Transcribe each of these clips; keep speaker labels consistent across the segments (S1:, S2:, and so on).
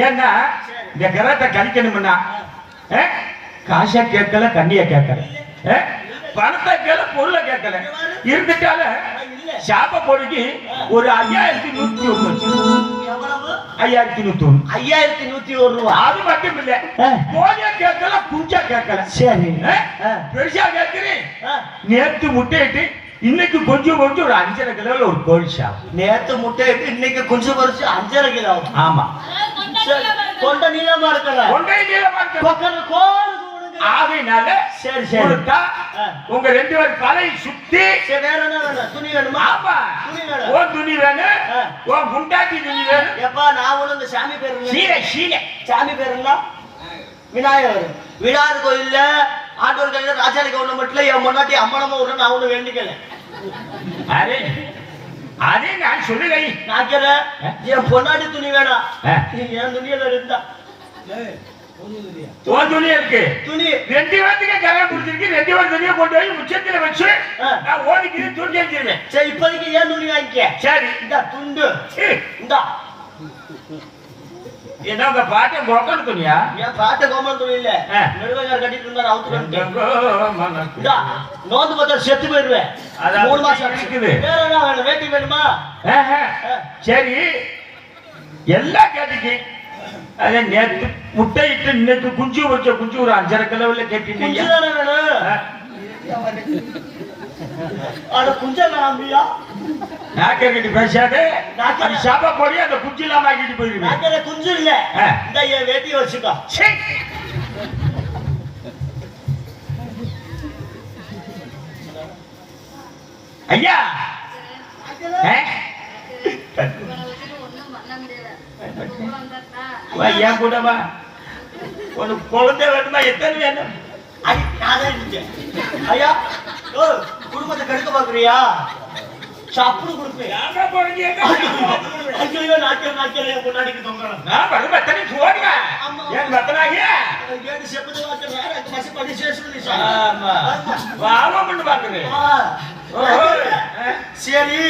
S1: ஏன்னா இந்த கிரகத்தை கழிக்கணும்னா ஆ? காசை கேட்கல கண்ணிய கேட்கல? பணத்தை கேட்கல பொருளை கேட்கல இருந்துட்டால சாப்ப பொடிக்கு ஒரு ஐயாயிரத்தி நூத்தி ஒண்ணு ஐயாயிரத்தி நூத்தி ஒண்ணு
S2: ஐயாயிரத்தி நூத்தி ஒரு ரூபா
S1: அது மட்டும் இல்ல. கோழியா கேட்கல குஞ்சா கேட்கல
S2: சரி.
S1: பெருசா கேட்கிறேன். நேத்து முட்டையிட்டு இன்னைக்கு கொஞ்சம் கொஞ்சம் ஒரு அஞ்சரை கிலோல ஒரு கோழி ஷாப்
S2: நேத்து முட்டை இன்னைக்கு குஞ்சு பறிச்சு அஞ்சரை கிலோ.
S1: ஆமா.
S2: சரி, கொண்ட நீளமா இருக்கல
S1: ஒன்றை நீளமா இருக்கு.
S2: கொக்கர கோடு கொடுங்க.
S1: ஆகையினால
S2: சரி, சரி.
S1: உங்க ரெண்டு பேர் தலை சுத்தி
S2: சரி வேற என்ன வேணும்? துணி வேணுமா?
S1: ஆமா.
S2: துணி வேணும்.
S1: உன் துணி வேணும். உன் முண்டாட்டி துணி வேணும்.
S2: எப்பா நான் ஒண்ணு இந்த சாமி பேர்.
S1: சீலை சீலை.
S2: சாமி பேர் என்ன? விநாயகர். விநாயகர் கோயில்ல ஆண்டவர் கையில ராஜாளி கவுண்ட மட்டும் என் முன்னாடி அம்மனமா விட நான் ஒண்ணு வேண்டிக்கல.
S1: அரே அதே நான் சொல்லுறேன்
S2: நான் கேட்கிறேன், என் பொன்னாடி துணி வேணாம். என் துணியில இருந்தா.
S1: துணி இருக்கு
S2: துணி.
S1: ரெண்டு பேர்த்துக்கு கல்யாணம் முடிச்சிருக்கு ரெண்டு பேர் துணியை கொண்டு போய் முச்சத்துல வச்சு. நான் ஓடிக்கிட்டு துணி அடிச்சிருவேன்
S2: சரி இப்போதைக்கு ஏன் துணி வாங்கிக்க.
S1: சரி.
S2: இந்த துண்டு. இந்தா.
S1: என்ன உங்க பாட்டை பொக்கணும் துணியா?
S2: என் பாட்ட கோமல் துணி இல்ல?
S1: ஆ.
S2: நெடுவங்கார் கட்டிட்டு இருந்தாரு அவுத்து நோந்து பார்த்தா செத்து போயிருவேன்.
S1: அது
S2: மூணு மாசம்.
S1: இருக்குது.
S2: வேற என்ன வேணும்? வேட்டி வேணுமா.
S1: சரி. எல்லாம் கேட்டுக்கு. அதே நேத்து முட்டை இட்டு குஞ்சு வச்ச குஞ்சு ஒரு அஞ்சரை கிலோவில் கேட்டீங்க
S2: அட குஞ்சா காம்பியா
S1: நாக்க கட்டி பேசாது. அது சாப்பா போடி அந்த குஞ்சு இல்லாம ஆக்கிட்டு போயிருவேன்
S2: நாக்கிற குஞ்சு இல்ல. இந்த என் வேட்டியை வச்சுக்கோ.
S1: ஐயா. என் கூட வா. உனக்கு குழந்தை வேணுமா எத்தனை வேணும்.
S2: ஐயா ஓ குடும்பத்தை கெடுக்க பாக்குறியா சப்புனு கொடுப்பேன்
S1: யாரா போறீங்க?
S2: ஐயோ நாக்கிற என் பொண்டாடிக்கு தொங்கணும்
S1: நான் வரும் பத்தனை போடுங்க. ஏன் பத்தனாகிய
S2: ஏடு செப்பது வாக்குற எனக்கு மசி படி சேஷம் நீ
S1: ஆமா. வாவம் பண்ணு பாக்குது. ஓஹோ.
S2: சரி.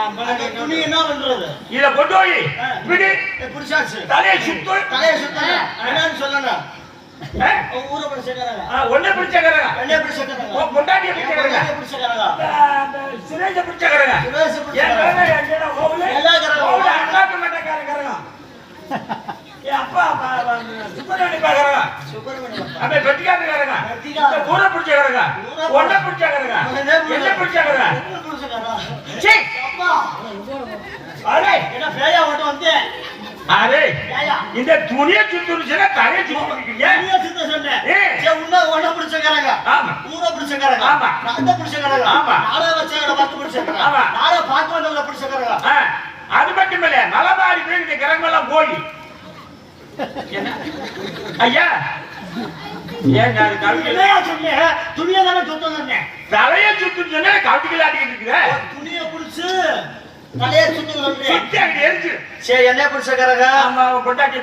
S2: அந்த துணி என்ன பண்றது?
S1: இத கொண்டு போய். விடு
S2: புடிச்சாச்சு.
S1: தலையை சுத்து.
S2: தலையை என்னன்னு சொல்லணும். ஊரை
S1: ஒண்ணே பிடிச்சக்கறங்க
S2: என்னைய பிடிச்சிக்கிறாங்க
S1: உன் பொண்டாட்டியை சிரேஜ பிடிச்சக்கறங்க
S2: சுரேஷ் எல்லா
S1: அண்ணாக்கு மட்டக்காரங்க அப்பா சுப்பிரமணி பாக்கறங்க ஊரை ஒன்ன என்ன பிடிச்சக்கறங்க
S2: என்ன பிடிச்சிக்கிறாங்க
S1: சீ
S2: அப்பா.
S1: அரே
S2: என்ன பேயா மட்டும் வந்து
S1: அரே இந்த துணியை சுத்துருச்சுன்னா தலையை சுத்திருக்கீங்க
S2: நீயே சித்த சொன்னேன்.
S1: ஏ.
S2: உன்னை உன்னை பிடிச்சிக்கிறாங்க
S1: ஆமா.
S2: ஊரை பிடிச்சிக்கிறாங்க
S1: ஆமா.
S2: தான் பிடிச்சிக்கிறாங்க
S1: ஆமா.
S2: நானே வச்சவங்களை பார்த்து பிடிச்சிக்கிறாங்க
S1: ஆமா.
S2: நானே பார்த்து வந்தவங்களை பிடிச்சிக்கிறாங்க
S1: அது மட்டும் இல்ல நலமாரி போய் இந்த கிரகமெல்லாம் போய். ஐயா. ஏன் நான் கவிதை
S2: சொன்னேன் துணியை தானே சுத்தம் சொன்னேன்.
S1: தலையை சுத்துன்னு சொன்னா கவிதைகள் ஆடிக்கிட்டு இருக்கிற.
S2: துணியை பிடிச்சு தலையை
S1: சுத்தி எரிஞ்சு
S2: சரி என்ன பிடிச்சிக்கிறாங்க
S1: ஆமா
S2: என் பொண்டாட்டி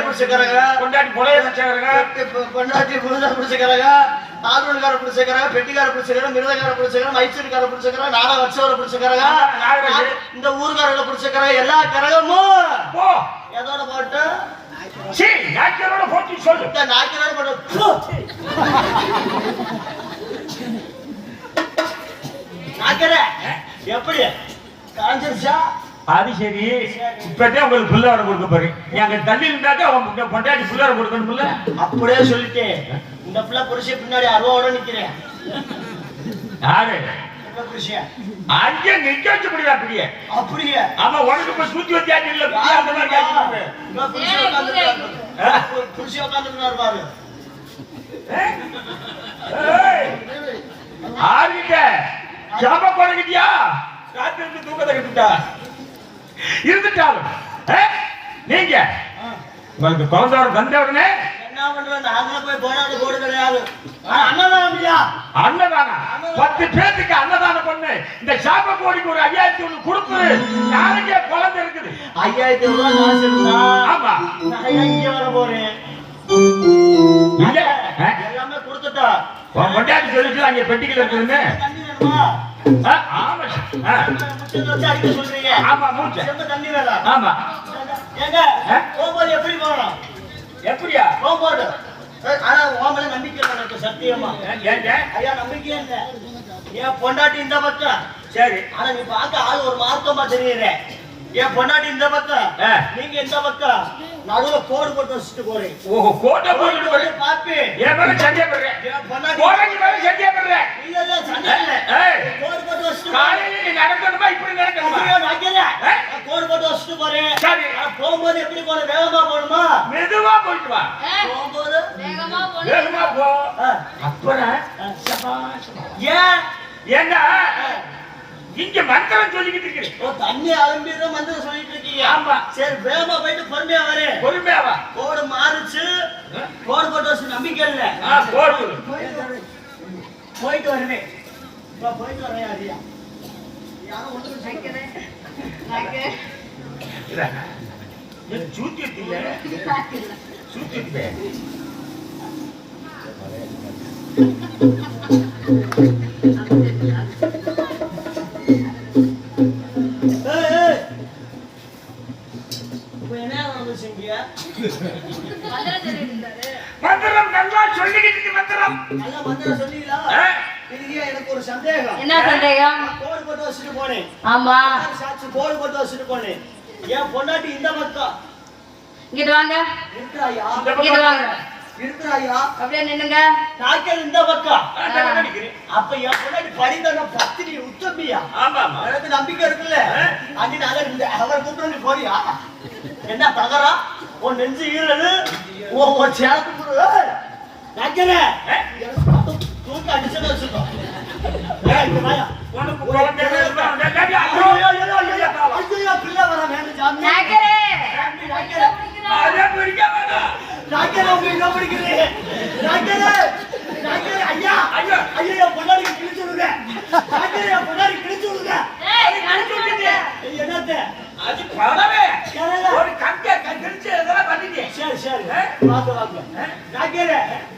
S2: பிடிச்சிக்கிறாங்க
S1: கொண்டாட்டி புலைய வச்சாங்க
S2: பொண்டாட்டி புரிதா பிடிச்சிக்கிறாங்க ஆர்வல்கார பிடிச்சிக்கிறாங்க பெட்டிக்கார பிடிச்சிக்கிறாங்க மிருதக்கார பிடிச்சிக்கிறாங்க மைசூர்கார பிடிச்சிக்கிறாங்க நாடா வச்சவரை பிடிச்சிக்கிறாங்க. இந்த ஊர்காரங்களை பிடிச்சிக்கிறாங்க எல்லா கரகமும்.
S1: போ.
S2: எதோட போட்டு?
S1: சீ நாக்கியரோட போட்டு சொல்லு.
S2: இந்த நாய்க்கிறாரு போட்டு. ப்பு. நாய்க்கிற எப்படி? காஞ்சிருச்சா?
S1: அது சரி. இப்பதான் உங்களுக்கு பிள்ளார கொடுக்க போறேன். எங்க தள்ளி இருந்தாக்க அவங்க பொண்டாட்டி பிள்ளார கொடுக்கணும்ல
S2: அப்படியே சொல்லிட்டேன். இந்த பிள்ளை புருஷன் பின்னாடி அருவாவோட நிக்கிறேன்.
S1: யாரு? அங்கே நிக்க வச்சு முடியல அப்படியே?
S2: அப்படியே.
S1: ஆமா உனக்கு இப்ப சூத்தி வத்தியாச்சு இல்ல?
S2: புருஷன் உட்கார்ந்துருக்காரு பாரு.
S1: ஏய், ஆறுகிட்ட ஜாப குறைக்கிட்டியா? ராத்திரி தூக்கத்தை கட்டுட்டா? இருந்துட்டாலும் நீங்க. உங்களுக்கு குழந்தை வந்த உடனே
S2: என்ன பண்றது? நாங்களும் போய் போடாது போடு கிடையாது.
S1: அன்னதானம் பத்து பேத்துக்கு அன்னதானம் பண்ணு. இந்த சாப்ப கோடிக்கு ஒரு ஐயாயிரத்தி ஒண்ணு கொடுத்து நாளைக்கே குழந்தை இருக்குது.
S2: ஐயாயிரத்தி ரூபாய் காசு இருந்தா
S1: ஆமா.
S2: இங்க வர போறேன்? எல்லாமே கொடுத்துட்டா.
S1: உன் கொண்டாடி சொல்லிட்டு அங்க பெட்டிக்கல இருக்குதுன்னு. ஆமா ஆமா மூச்சை.
S2: தண்ணி வேணாம்
S1: ஆமா.
S2: ஏங்க? போகும்போது எப்படி போகணும்
S1: எப்படியா?
S2: போகும்போது ஆனா உன் மேல நம்பிக்கை எனக்கு சத்தியமா.
S1: ஏங்க
S2: ஐயா நம்பிக்கையே இல்லை. என் பொண்டாட்டி இந்த பக்கம்?
S1: சரி.
S2: ஆனா நீ பார்க்க ஆள் ஒரு மார்க்கமா தெரியுற என் பொண்டாட்டி இந்த பக்கம்.
S1: ஆ.
S2: நீங்க இந்த பக்கம். நடுவுல கோடு போட்டு வச்சுட்டு
S1: ஓஹோ கோட்டை போய்
S2: போட்டு பாப்பி
S1: என் மேல
S2: என் பொண்டாட்டி
S1: கோடைக்கு மேல சந்தேகப்படுறேன்
S2: இல்ல இல்ல சண்டை இல்ல.
S1: ஏய்.
S2: கோடு போட்டு வச்சுட்டு போறேன்.
S1: காலையில நீ நடக்கணுமா? இப்படி நடக்கணுமா?
S2: ஐயோ, நான் கேட்கிறேன்.
S1: ஆ?
S2: நான் கோடு போட்டு வச்சுட்டு போறேன்.
S1: சரி.
S2: நான் போகும்போது எப்படி போகணும் வேகமா போகணுமா?
S1: மெதுவா போயிட்டு வா.
S2: போகும்போது?
S3: வேகமா
S1: போ. அப்புறம்.
S2: ஏன்?
S1: ஏன்னா இங்க மந்திரம் சொல்லிக்கிட்டு இருக்கிறேன்.
S2: ஓ, தண்ணி அலம்பிடுற மந்திரம் சொல்லிட்டு இருக்கீங்க.
S1: ஆமா.
S2: சரி வேகமா போயிட்டு பொறுமையா வரேன்
S1: பொறுமையா வா.
S2: கோடு மாறுச்சு. கோடு போட்டு வச்சு நம்பிக்கை இல்ல.
S1: ஆ, போடு.
S2: போயிட்டு வரேன். போயிட்டு வருவேன் இப்ப போயிட்டு வரேன் அதியா யாரும் ஒண்ணும் சொல்ல
S1: சூத்திட்டு சூத்திட்டு
S2: என்ன நடந்துச்சுங்க
S1: மந்திரம் நல்லா சொல்லிக்கிட்டு இருக்கு மந்திரம்.
S2: நல்லா மந்திரம் சொன்னீங்களா
S1: ஆ?
S2: இதுலயே எனக்கு ஒரு சந்தேகம்.
S3: என்ன சந்தேகம்?
S2: நான் கோடு போட்டு வச்சுட்டு போனேன்.
S3: ஆமா.
S2: சாட்சி கோடு போட்டு வச்சுட்டு போனேன். என் பொண்டாட்டி இந்த பக்கம்
S3: இங்கிட்டு வாங்க.
S2: இருக்கிறாயா?
S3: இங்கிட்டு வாங்க.
S2: இருக்கிறாயா?
S3: அப்படியே நின்னுங்க.
S2: நாய்க்கல் இந்த பக்கம். அப்ப என் பொண்டாட்டி படித்தன பத்தினி உத்தமியா
S1: ஆமா
S2: எனக்கு நம்பிக்கை இருக்குல்ல? அன்னைக்கு அவரை கூப்பிட்டு போறியா? என்ன தகரா? உன் நெஞ்சு ஈரது உன் சேலத்து நக்கல தூக்கி அடிச்சத வச்சுக்கோ. ஏய், இங்க வாயா.
S1: உனக்கு குழந்தை வேணுமா? டேய், டேய்,
S2: ஐயோ,
S1: ஐயோ,
S2: ஐயோ, ஐயோ, ஐயோ, ஐயோ, பிள்ளை வர வேணும் சாமி.
S3: நாயக்கரே
S2: நாய்க்கரே,
S1: அதை பிடிக்க வேணாம்.
S2: நாய்க்கரே, உங்க என்ன பிடிக்கிறீங்க? நாய்க்கரே, நாய்க்கரே, ஐயா,
S1: ஐயோ.
S2: ஐயோ, என் பொண்டாட்டிக்கு கிழிச்சு விடுங்க. நாய்க்கரே, என் பொண்டாட்டிக்கு கிழிச்சு விடுங்க.
S3: ஏய் கணக்கு விடுங்க
S2: ஏய், என்னத்த?
S1: அது படவே.
S2: கேளல.
S1: ஒரு கங்க கடிச்சு இதெல்லாம் பண்ணிட்டேன்.
S2: சரி சரி
S1: ஆ?
S2: வாங்க. வாங்க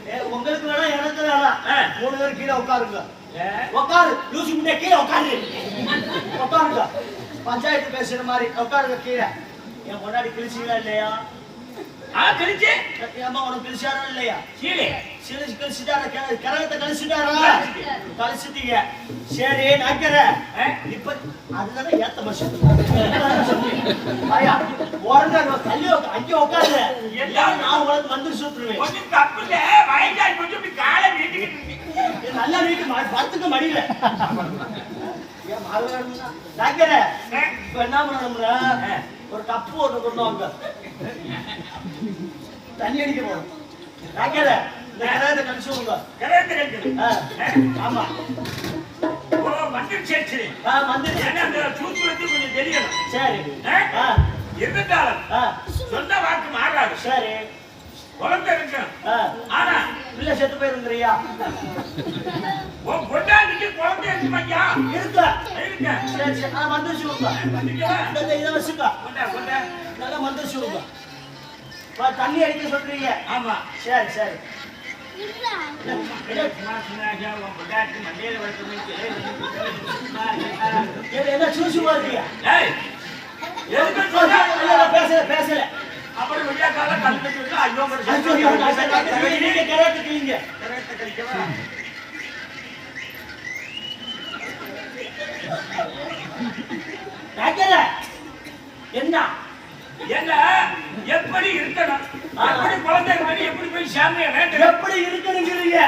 S2: ஏ, உங்களுக்கு வேணாம் எனக்கு. மூணு பேர் கீழே உட்காருங்க.
S1: ஏ?
S2: உட்காரு. லூசி முன்னே கீழே உட்காரு. உட்காருங்க. பஞ்சாயத்து பேசுற மாதிரி உட்காருங்க கீழே. என் முன்னாடி கிழிச்சிங்களா இல்லையா?
S1: ஆ, கடிச்சு?
S2: ஏமா உனக்கு கிழிச்சாரா இல்லையா?
S1: சீனி.
S2: சிலிச்சு கழிச்சுட்டாரா கரகத்தை கழிச்சுட்டாரா? கழிச்சுட்டீங்க. சரி நாய்க்கர
S1: ஆ?
S2: இப்ப அதுதானே ஏத்த உடனே நான் தள்ளி அங்கே உட்காரு எல்லாரும் நான் உங்களுக்கு வந்து சுத்துருவேன்.
S1: ஒண்ணும் தப்பு இல்ல. வயசாகி போச்சு, இப்படி காலை நீட்டிக்கிட்டு
S2: நல்லா நீட்டு படுத்துக்க மடியில.
S1: ஆ?
S2: இப்ப என்ன பண்ணணும்னா ஒரு கப்பு ஒன்று கொண்டு வாங்க. தண்ணி அடிக்க போறோம். நாய்க்கர இந்த கரகத்தை கழிச்சு
S1: கரையத்தை கடிக்குது.
S2: ஆ, ஆமா.
S1: ஓ, சரி, சரி.
S2: ஆ, வந்துருச்சு.
S1: ஏன்னா, அந்த சூத்திரத்தை கொஞ்சம் தெரியணும்.
S2: சரி.
S1: ஆ? இருந்தாலும் சொன்ன வாக்கு மாறாது.
S2: சரி.
S1: குழந்தை இருக்கும்.
S2: ஆ,
S1: ஆனா
S2: பிள்ளை செத்து போயிருங்கிறியா
S1: உன் பொண்டாட்டிக்கு குழந்தை இருக்குமாய்யா
S2: இருக்கா.
S1: இருக்கா.
S2: சரி சரி? இந்த இந்த இதை வச்சுக்கோ. நல்லா தண்ணி அடிக்க சொல்றீங்க.
S1: ஆமா.
S2: சரி சரி. என்ன என்ன சூசி போறீங்க
S1: ஏய், எதுக்கு சொன்னா?
S2: பேசல பேசல
S1: அப்புறம் விடியாக்கால கல் கட்டி ஐயோ,
S2: நீங்க என்ன
S1: எப்படி இருக்கணும் எப்படி குழந்தை மாதிரி எப்படி போய் சாமியை
S2: எப்படி இருக்கணுங்கிறீங்க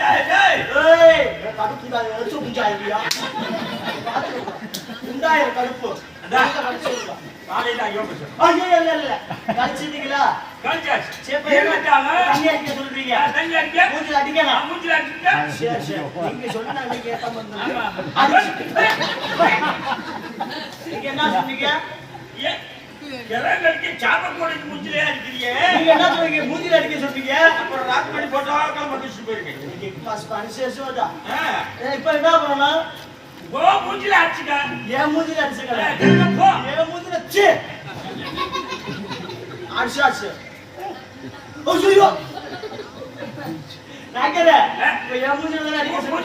S1: ஏய், ஏய்,
S2: ஏய் உண்டாயிரம் விடுங்க.
S1: காலையில ஐயோ.
S2: ஐயோ இல்ல இல்ல கழிச்சிட்டீங்களா
S1: கழிச்சாச்சு.
S2: சரி, இப்ப என்ன?
S1: இருந்துட்டாங்க.
S2: தண்ணி அடிக்க சொல்றீங்க
S1: ஆ, தண்ணி அடிக்க.
S2: மூஞ்சில அடிக்கலாம்
S1: நான் மூஞ்சில அடிச்சுட்டா.
S2: சரி சரி நீங்க சொன்னீங்க
S1: மூஞ்சிலே அடிக்கிறியே.
S2: நீங்க என்ன சொன்னீங்க மூஞ்சில அடிக்க சொல்றீங்க
S1: அப்புறம்
S2: இப்ப என்ன பண்ணணும்
S1: போ மூஞ்சில அடிச்சுக்க.
S2: என் மூஞ்சில
S1: ஏய்,
S2: அடிச்சுக்கிறேன்
S1: திரும்ப போ.
S2: என் மூஞ்சில சி அடிச்சாச்சு ஐயோ நாக்கல இப்ப என் மூஞ்சில தானே அடிக்க
S1: போ,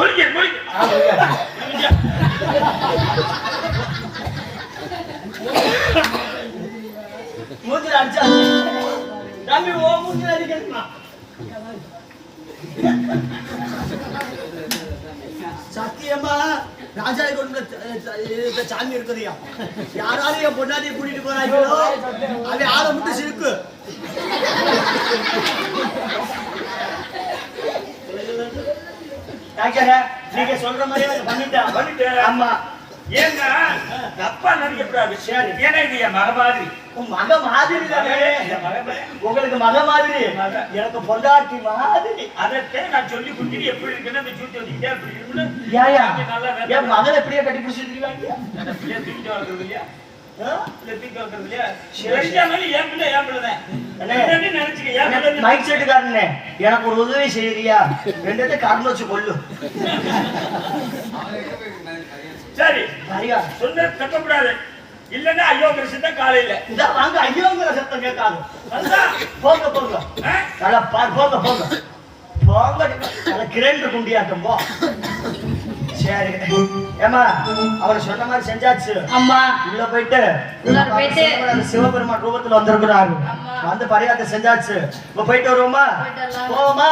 S2: சொல்றீங்க
S1: மூஞ்சில
S2: அடிச்சா தம்பி ஓ மூஞ்சில அடிக்கணுமா? சத்தியமா ராஜா கொண்டு சாமி இருக்குதுயா? யாராலும் என் பொண்டாட்டியை கூட்டிட்டு போறாங்களோ? அது ஆளை மட்டும் சிரிக்கு டாக்டர் நீங்க சொல்ற மாதிரி அதை பண்ணிட்டேன்
S1: பண்ணிட்டேன்.
S2: ஆமா.
S1: ஏங்க தப்பா நினைக்கக்கூடாது. சரி. ஏன்னா இது என் மக மாதிரி.
S2: உன் மக மாதிரி. உங்களுக்கு மக மாதிரி. எனக்கு பொண்டாட்டி மாதிரி.
S1: அதைத்தான் நான் சொல்லி கொடுத்துட்டு எப்படி இருக்குன்னு அந்த சூத்தி வச்சுக்கிட்டே எப்படி இருக்குன்னு?
S2: என் மகளை எப்படியே கட்டி பிடிச்சிருக்கீங்க
S1: பிள்ளைய தூக்கிட்டு வளர்க்கறது இல்லையா?
S2: எனக்கு ஒரு உதவி செய்யறியா? ரெண்டு கறந்து வச்சு கொள்ளு
S1: சரி சொன்ன தப்பக்கூடாது இல்லன்னா ஐயோ கிருஷ்ணன் தான் காலையில
S2: இந்த வாங்க ஐயோங்கிற சத்தம் கேட்காது. போங்க போங்க? நல்லா பார் போங்க போங்க. போங்க கிரைண்டர் குண்டியாட்டம் போ. சரி. ஏமா அவர் சொன்ன மாதிரி செஞ்சாச்சு.
S3: அம்மா.
S2: உள்ள போயிட்டு
S3: உள்ளார போயிட்டு.
S2: சிவபெருமான் ரூபத்துல வந்திருக்கிறாரு. வந்து பரிகாரத்தை செஞ்சாச்சு. இப்ப போயிட்டு வருவோமா. போவோமா